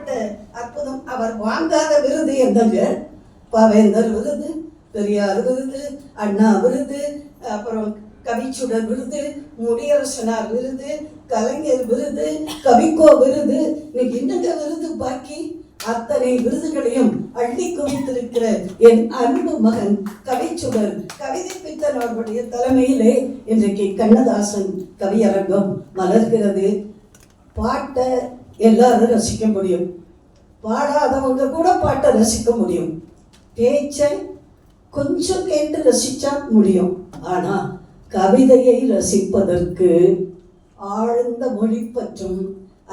அப்படிப்பட்ட அற்புதம் அவர் வாங்காத விருது என்னங்க? பவேந்தர் விருது பெரியார் விருது அண்ணா விருது அப்புறம் கவிச்சுடர் விருது முடியரசனார் விருது கலைஞர் விருது கவிக்கோ விருது. இன்னைக்கு என்னங்க விருது பாக்கி? அத்தனை விருதுகளையும் அள்ளி குவித்திருக்கிற என் அன்பு மகன் கவிச்சுடர் கவிதை பித்தன் அவர்களுடைய தலைமையிலே இன்றைக்கு கண்ணதாசன் கவியரங்கம் மலர்கிறது. பாட்டை எல்லாரும் ரசிக்க முடியும். பாடாதவங்க கூட பாட்டை ரசிக்க முடியும். பேச்சை கொஞ்சம் கேட்டு ரசிச்சா முடியும். ஆனால் கவிதையை ரசிப்பதற்கு ஆழ்ந்த மொழி பற்றும்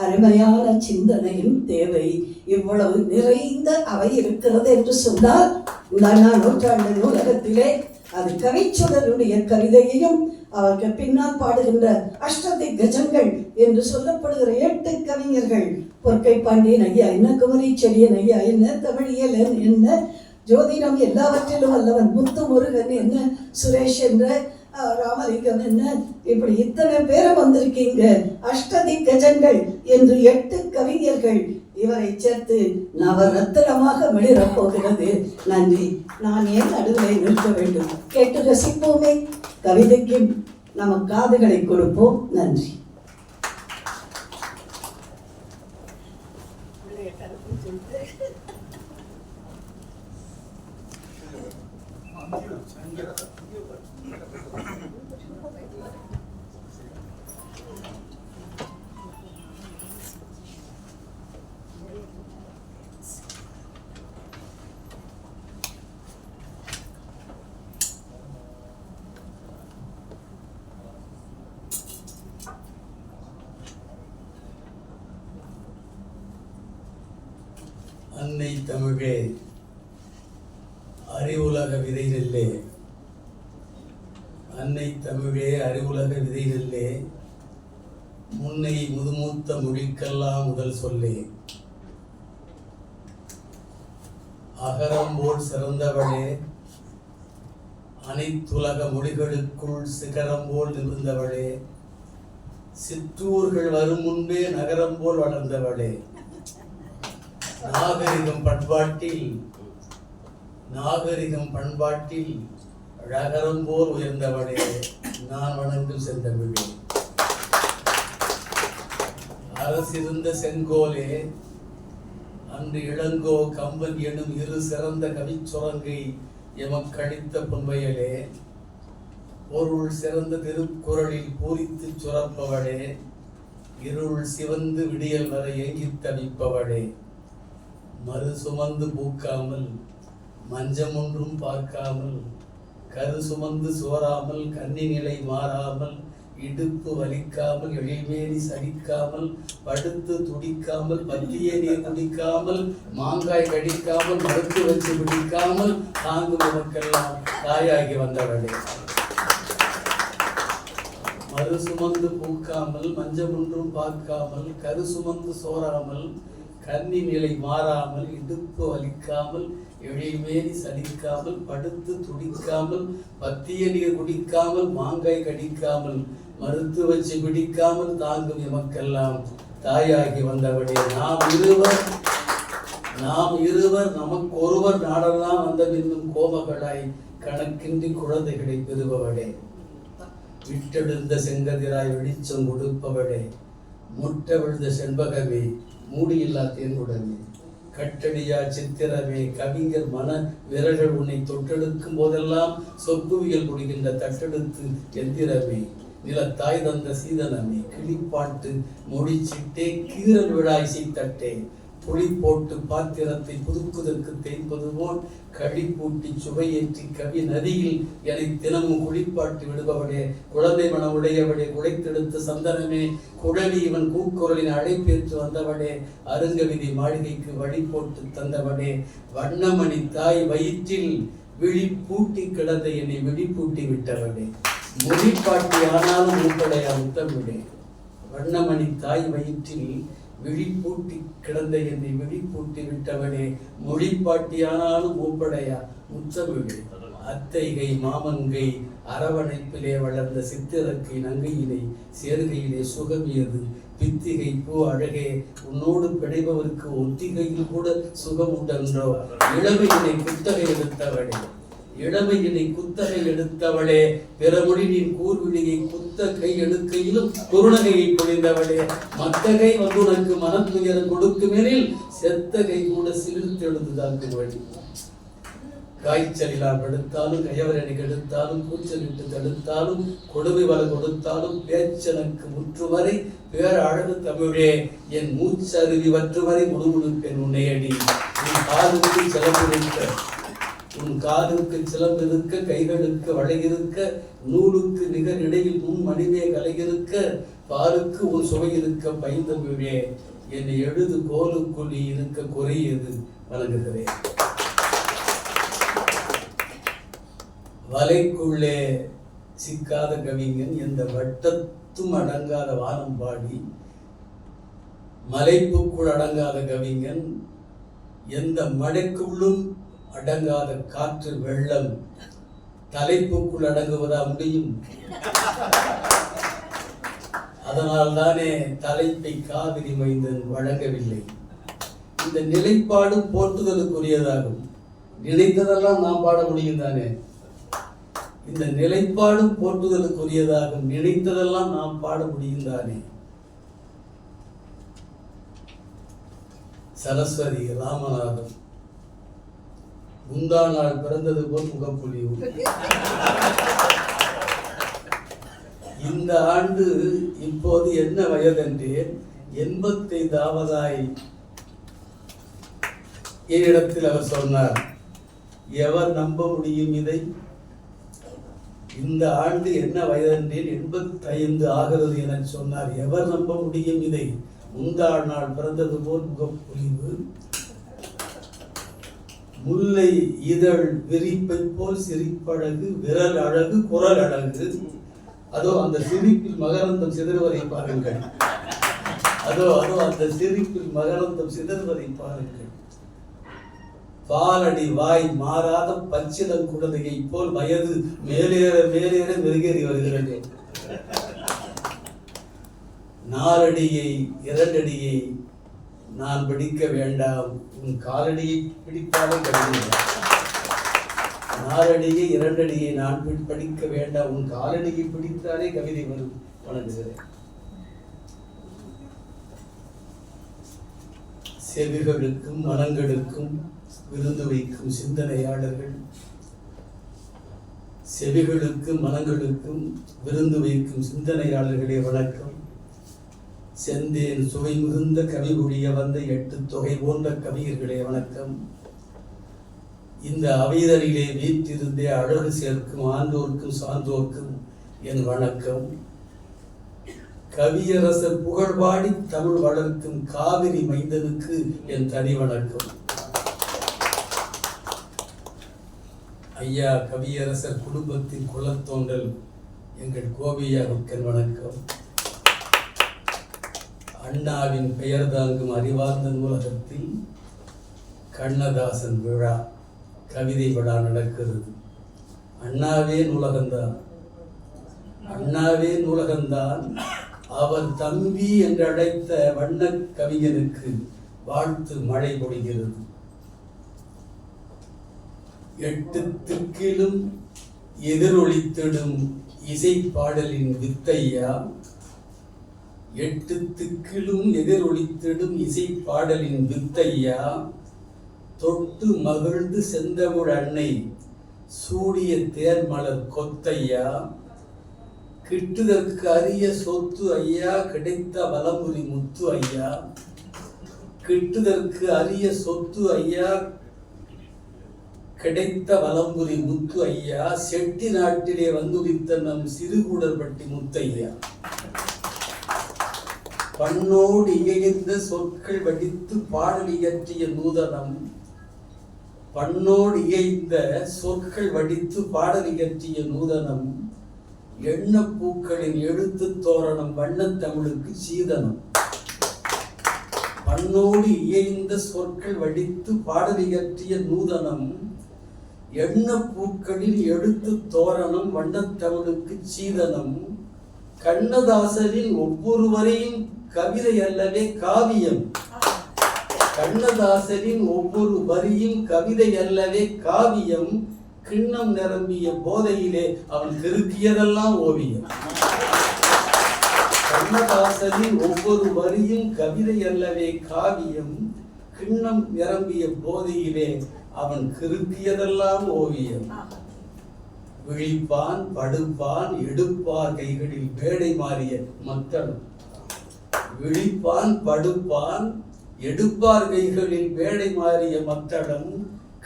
அருமையான சிந்தனையும் தேவை. இவ்வளவு நிறைந்த அவை இருக்கிறது என்று சொன்னால் இந்த நூற்றாண்டு நூலகத்திலே அது கவிச்சுடருடைய கவிதையையும் அவருக்கு பின்னால் பாடுகின்ற அஷ்டதி கஜங்கள் என்று சொல்லப்படுகிற எட்டு கவிஞர்கள். பொற்கை பாண்டியன் ஐயா என்ன குமரி செடியன் ஐயா என்ன தமிழியல் என்ன ஜோதிடம் எல்லாவற்றிலும் அல்லவன் முத்து முருகன் என்ன சுரேஷ் என்ற ராமலிங்கம் என்ன இப்படி இத்தனை பேரை வந்திருக்கீங்க. அஷ்டதி கஜங்கள் என்று எட்டு கவிஞர்கள் இவரை சேர்த்து நவரத்தனமாக மிளிரப் போகிறது. நன்றி. நான் ஏன் நடுவிலை நிற்க வேண்டும்? கேட்டு ரசிப்போமே. கவிதைக்கும் நம்ம காதுகளை கொடுப்போம். நன்றி. அன்னை தமிழே. அறிவுலக விதை நெல்லே அன்னை தமிழே அறிவுலக விதை நெல்லே முன்னை முதுமூத்த மொழிக்கெல்லாம் முதல் சொல்லே. அகரம் போல் சிறந்தவளே அனைத்துலக மொழிகளுக்குள் சிகரம் போல் நிமிர்ந்தவளே. சிற்றூர்கள் வரும் முன்பே நகரம் போல் வளர்ந்தவளே. நாகரிகம் பண்பாட்டில் நாகரிகம் பண்பாட்டில் அழகரம் போர் உயர்ந்தவளே நான் வணங்கும் செந்தமிழே. அரசிருந்த செங்கோலே அன்று இளங்கோ கம்பன் எனும் இரு சிறந்த கவிச்சுரங்கை எமக்கழித்த பொன்மையலே பொருள் சிறந்த திருக்குறளில் பூரித்து சுரப்பவளே இருள் சிவந்து விடியல் வரை ஏங்கித் தவிப்பவளே. மறு சுமந்து பூக்காமல் மஞ்சம் ஒன்றும் பார்க்காமல் கரு சுமந்து சோராமல் கன்னி நிலை மாறாமல் இடுப்பு வலிக்காமல் எழில்மேனி சகிக்காமல் படுத்து துடிக்காமல் பத்திய நீர் குடிக்காமல் மாங்காய் கடிக்காமல் மறுத்து வச்சு பிடிக்காமல் தாங்கும் நமக்கெல்லாம் தாயாகி வந்தவளே மறு சுமந்து பூக்காமல் மஞ்சம் ஒன்றும் பார்க்காமல் கரு சுமந்து சோறாமல் கன்னி நிலை மாறாமல் இடுப்பு வலிக்காமல் இழைமேறி சலிக்காமல் படுத்து துடிக்காமல் பத்திய நீர் குடிக்காமல் மாங்காய் கடிக்காமல் மறுத்து வச்சு பிடிக்காமல் தாங்கும் எமக்கெல்லாம் தாயாகி வந்தவளே நாம் இருவர் நாம் இருவர் நமக்கு ஒருவர் நாடெல்லாம் வந்த பின்னும் கோபங்களாய் கணக்கின்றி குழந்தைகளை பெறுபவளே. விட்டெழுந்த செங்கதிராய் வெளிச்சம் கொடுப்பவளே. முட்டை விழுந்த செண்பகமே மூடியில்லா தேன்குடமே கட்டடியா சித்திரமே கவிஞர் மன விரல்கள் உன்னை தொட்டெடுக்கும் போதெல்லாம் சொப்புவியல் முடிகின்ற தட்டெடுத்து எந்திரமே. நிலத்தாய் தந்த சீதனமே கிளிப்பாட்டு முடிச்சிட்டே கீரல் விழாய் சீத்தட்டே புளி போட்டு பாத்திரத்தை புதுக்குதற்கு தேய்ப்பது போல் கழிப்பூட்டி சுவையேற்றி கவி நதியில் எனை தினமும் குளிப்பாட்டி விடுபவளே குழந்தை மன உடையவளே குடைத்தெடுத்த சந்தனமே குழலி இவன் கூக்குரலின் அழைப்பேற்று வந்தவளே அருங்கவிதி மாளிகைக்கு வழி போட்டு தந்தவளே வண்ணமணி தாய் வயிற்றில் விழி பூட்டி கிடந்த என்னை விழிப்பூட்டி விட்டவளே. மொழிப்பாட்டி ஆனாலும் உட்படையா உத்தமிடே வண்ணமணி தாய் வயிற்றில் விழிப்பூட்டி கிடந்த என்னை விழிப்பூட்டி விட்டவனே மொழிப்பாட்டியானாலும் மூப்படையா முத்தமிழே. அத்தைகை மாமன்கை அரவணைப்பிலே வளர்ந்த சித்திரக்கை நங்கையிலே சேர்கையிலே சுகமியது. பித்திகை பூ அழகே உன்னோடு பிணைபவருக்கு ஒத்திகையில் கூட சுகம் உண்டன்றோ இளமையினை குத்தகை எடுத்தவனே. இளமையினை குத்தகை எடுத்தவளே பிறமொழி நீ கூர்விழியை குத்த கை எடுக்கையிலும் குருணகையை பொழிந்தவளே. மத்தகை வந்து உனக்கு மனத்துயரம் கொடுக்குமெனில் செத்த கை கூட சிலிர்த்து எழுந்து தாக்குவழி காய்ச்சலிலா எடுத்தாலும் கயவரணி கெடுத்தாலும் கூச்சலிட்டு தடுத்தாலும் கொடுமை வர கொடுத்தாலும் பேச்சனுக்கு முற்றுவரை பேர அழகு தமிழே என் மூச்சருவி வற்றுவரை முழுமுழுப்பெண் உன்னையடி. நீ பார்வையில் செலவு உன் காதுக்கு சிலம்பிருக்க கைகளுக்கு வளையிருக்க நூலுக்கு நிகர் இடையில் முன் கலை கலையிருக்க பாலுக்கு உன் சுவை இருக்க பைந்தமிழே என்னை எழுது கோலுக்குள் நீ இருக்க குறையது வழங்குகிறேன் வலைக்குள்ளே சிக்காத கவிஞன் எந்த வட்டத்தும் அடங்காத வானம் பாடி மலைப்புக்குள் அடங்காத கவிஞன் எந்த மழைக்குள்ளும் அடங்காத காற்று வெள்ளம் தலைப்புக்குள் அடங்குவதா முடியும்? அதனால் தானே தலைப்பை காவிரி மைந்தன் வழங்கவில்லை. இந்த நிலைப்பாடு போற்றுதலுக்குரியதாகும். நினைத்ததெல்லாம் நாம் பாட முடியும் தானே? இந்த நிலைப்பாடும் போற்றுதலுக்குரியதாகும். நினைத்ததெல்லாம் நாம் பாட முடியும் தானே? சரஸ்வதி ராமநாதன். முந்தா நாள் பிறந்தது போல் முகப்பொழிவு இந்த ஆண்டு இப்போது என்ன வயதென்றேன். எண்பத்தைந்தாவதாய் என்னிடத்தில் அவர் சொன்னார். எவர் நம்ப முடியும் இதை? இந்த ஆண்டு என்ன வயதென்றேன். எண்பத்தைந்து ஆகிறது என சொன்னார். எவர் நம்ப முடியும் இதை? முந்தா நாள் பிறந்தது போல் முகப்பொழிவு முல்லை இதழ் விரிப்பை போல் சிரிப்பழகு விரல் அழகு குரல் அழகு. அதோ அந்த சிரிப்பில் மகரந்தம் சிதறுவதை பாருங்கள். அதோ அதோ அந்த சிரிப்பில் மகரந்தம் சிதறுவதை பாருங்கள். பாலடி வாய் மாறாத பச்சிதம் குழந்தையை போல் வயது மேலேற மேலேற மெருகேறி வருகிறது. நாலடியை இரண்டடியை நான் பிடிக்க வேண்டாம். உன் காலடியை பிடித்தாலே கவிதை நாலடியை இரண்டடியை நான் படிக்க வேண்டாம். உன் காலடியை பிடித்தாலே கவிதை வரும். வணங்குகிறேன். செவிகளுக்கும் மனங்களுக்கும் விருந்து வைக்கும் சிந்தனையாளர்கள். செவிகளுக்கும் மனங்களுக்கும் விருந்து வைக்கும் சிந்தனையாளர்களே வணக்கம். செந்தேன் சுவை மிகுந்த கவி ஒழிய வந்த எட்டு தொகை போன்ற கவிஞர்களே வணக்கம். இந்த அவைதலிலே வீற்றிருந்தே அழகு சேர்க்கும் ஆண்டோர்க்கும் சான்றோர்க்கும் என் வணக்கம். கவியரசர் புகழ்பாடி தமிழ் வளர்க்கும் காவிரி மைந்தனுக்கு என் தனி வணக்கம். ஐயா கவியரசர் குடும்பத்தின் குலத்தோன்றல் எங்கள் கோபியாவுக்கன் வணக்கம். அண்ணாவின் பெயர் தாங்கும் அறிவார்ந்த நூலகத்தில் கண்ணதாசன் விழா கவிதை விழா நடக்கிறது. அண்ணாவே நூலகம்தான் அண்ணாவே நூலகம்தான் அவர் தம்பி என்று அழைத்த வண்ணக் கவிஞனுக்கு வாழ்த்து மழை பொழிகிறது. எட்டு திக்கிலும் எதிரொலித்திடும் இசை பாடலின் வித்தையா எட்டு திக்கிலும் எதிரொலித்திடும் இசை பாடலின் வித்தையா? தொட்டு மகிழ்ந்து செந்தமிழ் அன்னை சூடிய தேர்மலர் கொத்தையா? கிட்டுதற்கு அரிய சொத்து ஐயா கிடைத்த வலமுறி முத்து ஐயா? கிட்டுதற்கு அரிய சொத்து ஐயா கிடைத்த வலம்புரி முத்து ஐயா? செட்டி நாட்டிலே வந்துதித்த நம் சிறுகூடற்பட்டி முத்தையா? பண்ணோடு இயைந்த சொற்கள் வடித்து பாடல் இயற்றிய நூதனம். பண்ணோடு இயைந்த சொற்கள் வடித்து பாடல் இயற்றிய நூதனம். எண்ணப்பூக்களின் எழுத்து தோரணம் வண்ணத் தமிழுக்கு சீதனம். பண்ணோடு இயைந்த சொற்கள் வடித்து பாடல் இயற்றிய நூதனம். எண்ணப்பூக்களின் எழுத்து தோரணம் வண்ணத் தமிழுக்கு சீதனம். கண்ணதாசரின் ஒவ்வொருவரையும் கவிதை அல்லவே காவியம். கண்ணதாசரின் ஒவ்வொரு வரியும் கவிதை அல்லவே காவியம். கிண்ணம் நிரம்பிய போதையிலே அவன் திருத்தியதெல்லாம் ஓவியம். கண்ணதாசரின் ஒவ்வொரு வரியும் கவிதை அல்லவே காவியம். கிண்ணம் நிரம்பிய போதையிலே அவன் திருத்தியதெல்லாம் ஓவியம். விழிப்பான் படுப்பான் எடுப்பார் கைகளில் வேடை மாறிய மக்கள். விழிப்பான் படுப்பான் எடுப்பார் கைகளில் வேடை மாறிய மக்களும்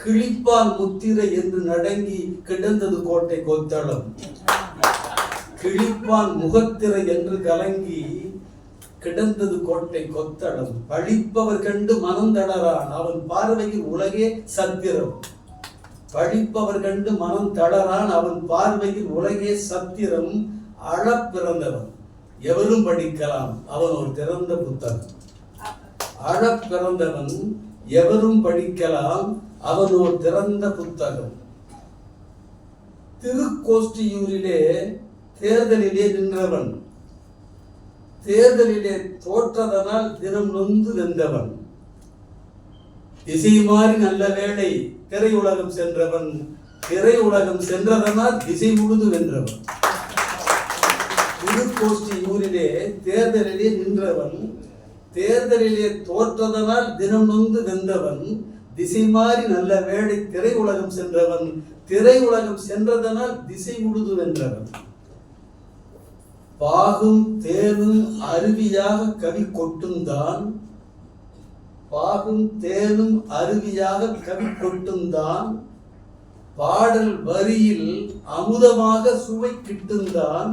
கிழிப்பான் முத்திரை என்று நடங்கி கிடந்தது கோட்டை கொத்தளம். கிழிப்பான் முகத்திரை என்று கலங்கி கிடந்தது கோட்டை கொத்தளம். பழிப்பவர் கண்டு மனம் தளரான். அவன் பார்வையில் உலகே சத்திரம். பழிப்பவர் கண்டு மனம் தளரான் அவன் பார்வையில் உலகே சத்திரம் அழப் பிறந்தவன். எவரும் படிக்கலாம் அவன் ஒரு திறந்த புத்தகம் அழப் பிறந்தவன் எவரும் படிக்கலாம் அவன் ஒரு திறந்த புத்தகம். திருக்கோஷ்டியூரிலே தேர்தலிலே நின்றவன். தேர்தலிலே தோற்றதனால் தினம் நொந்து வெந்தவன் திசை மாறி நல்ல வேளை திரையுலகம் சென்றவன் திரையுலகம் சென்றதனால் திசை முழுது வென்றவன். திருக்கோஷ்டி ஊரிலே தேர்தலிலே நின்றவன் தேர்தலிலே தோற்றதனால் தினம் நொந்து வென்றவன் திசை மாறி நல்ல வேளை திரையுலகம் சென்றவன் திரையுலகம் சென்றதனால் திசை முழுது வென்றவன். பாகும் தேனும் அருவியாக கவி கொட்டுந்தான் பாகும் தேனும் அருவியாக கவி கொட்டுந்தான் பாடல் வரியில் அமுதமாக சுவை கிட்டுந்தான்.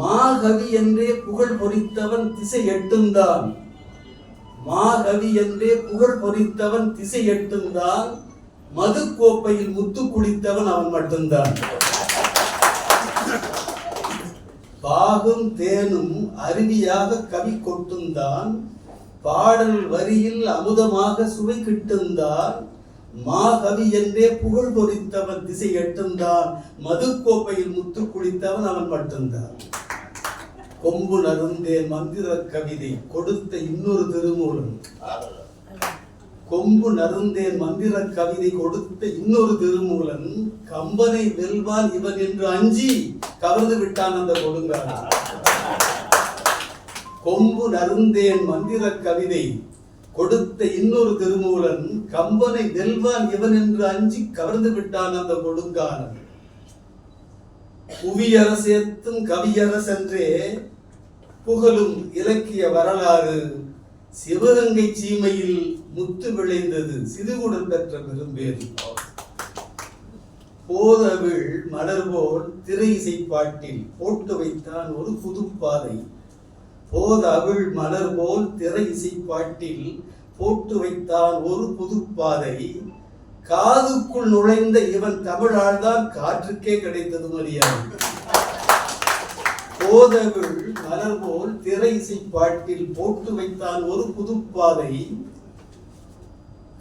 மாகவி என்றே புகழ் பொறித்தவன் திசை எட்டுந்தான். மாகவி என்றே புகழ் பொறித்தவன் திசை எட்டுந்தான். மது கோப்பையில் முத்து குடித்தவன் அவன் மட்டும்தான் பாகும் தேனும் அருவியாக கவி கொட்டுந்தான் பாடல் வரியில் அமுதமாக சுவை கிட்டுந்தான் மாகவி என்றே புகழ் பொறித்தவன் திசை எட்டுந்தான் மதுக்கோப்பையில் முத்து குளித்தவன் அவன் மட்டும்தான் கொம்பு நருந்தேன் மந்திர கவிதை கொடுத்த இன்னொரு திருமூலன். கொம்பு நருந்தேன் மந்திர கவிதை கொடுத்த இன்னொரு திருமூலன். கம்பனை வெல்வான் இவன் என்று அஞ்சி கவர்ந்து விட்டான் அந்த கொடுங்கான் கொம்பு நருந்தேன் மந்திர கவிதை. கொடுத்த இன்னொரு திருமூலன் கம்பனை வெல்வான் இவன் என்று அஞ்சி கவர்ந்து விட்டான் அந்த கொடுங்கானன் புவியரசேத்தும் கவியரசென்றே புகழும் இலக்கிய வரலாறு. சிவகங்கை சீமையில் முத்து விளைந்தது சிறுகுடன் பெற்ற பெரும்பேறு போதவிழ் மலர்போல் திரை இசைப்பாட்டில் போட்டு வைத்தான் ஒரு புதுப்பாதை. போதவிழ் மலர் போல் திரை இசைப்பாட்டில் போட்டு வைத்தான் ஒரு புதுப்பாதை. காதுக்குள் நுழைந்த இவன் தமிழால் தான் காற்றுக்கே கிடைத்தது மரியாதை போதவிழ் மலர் போல் திரை இசைப்பாட்டில் போட்டு வைத்தான் ஒரு புதுப்பாதை.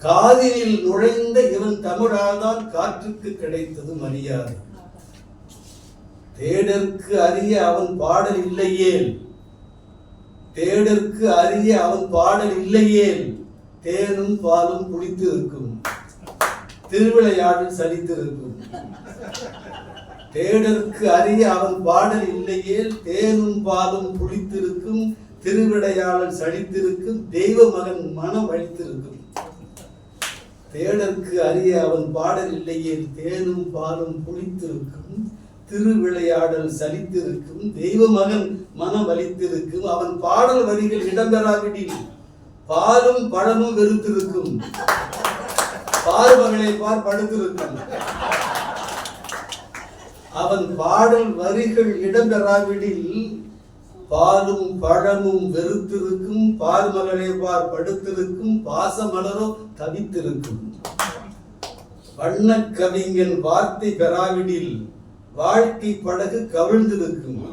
காதினில் நுழைந்த இவன் தமிழால் தான் காற்றுக்கு கிடைத்தது மரியாதை தேடற்கு அறிய அவன் பாடல் இல்லையேன் தேடற்கு அறிய அவன் பாடல் இல்லையேல் தேனும் பாலும் குடித்திருக்கும். திருவிளையாடல் சலித்திருக்கும். தேடற்கு அறிய அவன் பாடல் இல்லையேல் தேனும் பாலும் குளித்திருக்கும் திருவிளையாடல் சலித்திருக்கும். தெய்வ மகன் மனம் அழித்திருக்கும். தேடற்கு அறிய அவன் பாடல் இல்லையேல் தேனும் பாலும் குளித்திருக்கும் திருவிளையாடல் சலித்திருக்கும் தெய்வ மகன் மனம் வலித்திருக்கும் அவன் பாடல் வரிகள் இடம்பெறாவிடில் பாலும் பழமும் வெறுத்திருக்கும். பார்வகளை பார் படுத்திருக்கும். அவன் பாடல் வரிகள் இடம்பெறாவிடில் பாலும் பழமும் வெறுத்திருக்கும் பால் மகளை பார் படுத்திருக்கும் பாசமலரோ தவித்திருக்கும். வண்ணக் கவிஞன் வார்த்தை பெறாவிடில் வாழ்க்கை படகு கவிழ்ந்திருக்கும்.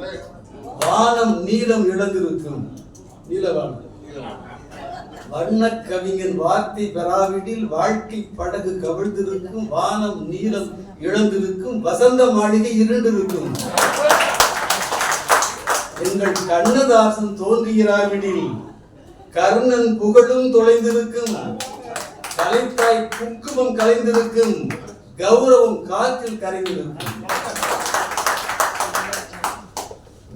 வானம் நீலம் இழந்திருக்கும். நீலவானம் வண்ணக் கவிஞன் வார்த்தை பெறாவிடில் வாழ்க்கை படகு கவிழ்ந்திருக்கும். வானம் நீலம் இழந்திருக்கும். வசந்த மாளிகை இருண்டிருக்கும் எங்கள் கண்ணதாசன் தோன்றுகிறாவிடில் கர்ணன் புகழும் தொலைந்திருக்கும். கலைத்தாய் குங்குமம் கலைந்திருக்கும். கௌரவம் காற்றில் கரைந்திருக்கும்.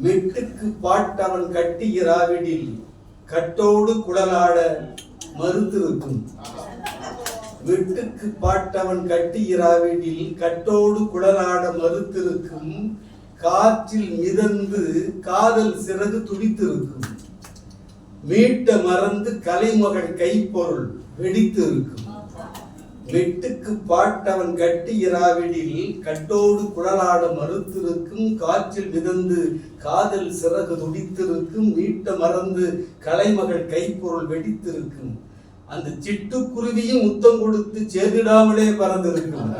மெட்டுக்கு பாட்டவன் கட்டுகிறாவிடில் கட்டோடு குழலாட மறுத்திருக்கும். வெட்டுக்கு பாட்டவன் கட்டுகிறாவிடில் கட்டோடு குழலாட மறுத்திருக்கும். காற்றில் மிதந்து காதல் சிறகு துடித்திருக்கும். மீட்ட மறந்து கலைமகள் கைப்பொருள் வெடித்திருக்கும். வெட்டுக்கு பாட்டவன் கட்டுகிறாவிடில் கட்டோடு குழலாட மறுத்திருக்கும் காற்றில் மிதந்து காதல் சிறகு துடித்திருக்கும் மீட்ட மறந்து கலைமகள் கைப்பொருள் வெடித்திருக்கும். அந்த சிட்டுக்குருவியும் முத்தம் கொடுத்து சேர்ந்திடாமலே பறந்திருக்கும்.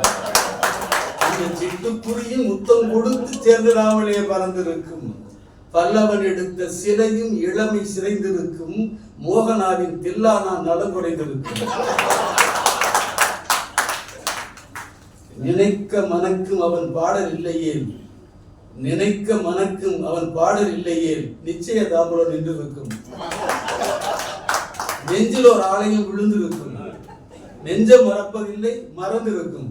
அந்த சிட்டுக்குருவியும் முத்தம் கொடுத்து சேர்ந்திடாமலே பறந்திருக்கும். பல்லவன் எடுத்த சிலையும் இளமை சிறைந்திருக்கும் மோகனாவின் தில்லானா நலங்குடைந்திருக்கும் நினைக்க மனக்கும் அவன் பாடல் இல்லையேல் நினைக்க மனக்கும் அவன் பாடல் இல்லையேல் நிச்சய தாம்பரம் நின்றிருக்கும். நெஞ்சில் ஒரு ஆலயம் விழுந்திருக்கும். நெஞ்சம் மறப்பதில்லை மறந்திருக்கும்.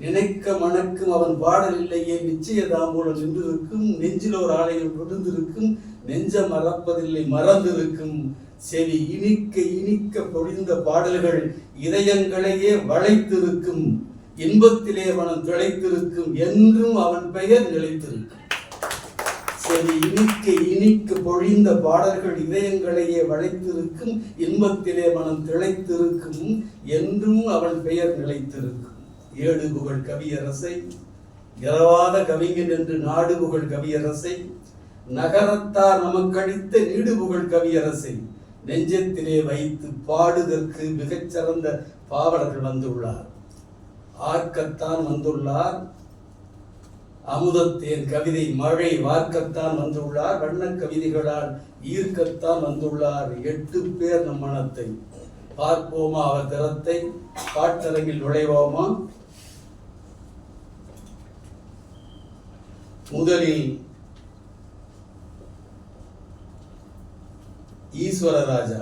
நினைக்க மணக்கும் அவன் பாடல் இல்லையே நிச்சய தாம்பூலம் நின்றிருக்கும். நெஞ்சில் ஒரு ஆலயம் விழுந்திருக்கும். நெஞ்சம் மறப்பதில்லை மறந்திருக்கும். செவி இனிக்க இனிக்க பொழிந்த பாடல்கள் இதயங்களையே வளைத்திருக்கும். இன்பத்திலே மனம் திளைத்திருக்கும் என்றும் அவன் பெயர் நிலைத்திருக்கும். சரி இனிக்க இனிக்கு பொழிந்த பாடல்கள் இதயங்களையே வளைத்திருக்கும் இன்பத்திலே மனம் திளைத்திருக்கும் என்றும் அவன் பெயர் நிலைத்திருக்கும். ஏடு புகழ் கவியரசை இரவாத கவிஞன் என்று நாடு புகழ் கவியரசை நகரத்தார் நமக்கடித்த நீடு புகழ் கவியரசை நெஞ்சத்திலே வைத்து பாடுதற்கு மிகச்சிறந்த பாவலர்கள் வந்துள்ளார். ஆர்க்கத்தான் வந்துள்ளார். அமுதத்தேன் கவிதை மழை வார்க்கத்தான் வந்துள்ளார். வண்ணக் கவிதைகளால் ஈர்க்கத்தான் வந்துள்ளார். எட்டு பேர் நம் மனத்தை. பார்ப்போமா அவர் திறத்தை? பாட்டரங்கில் நுழைவோமா? முதலில் ஈஸ்வர ராஜா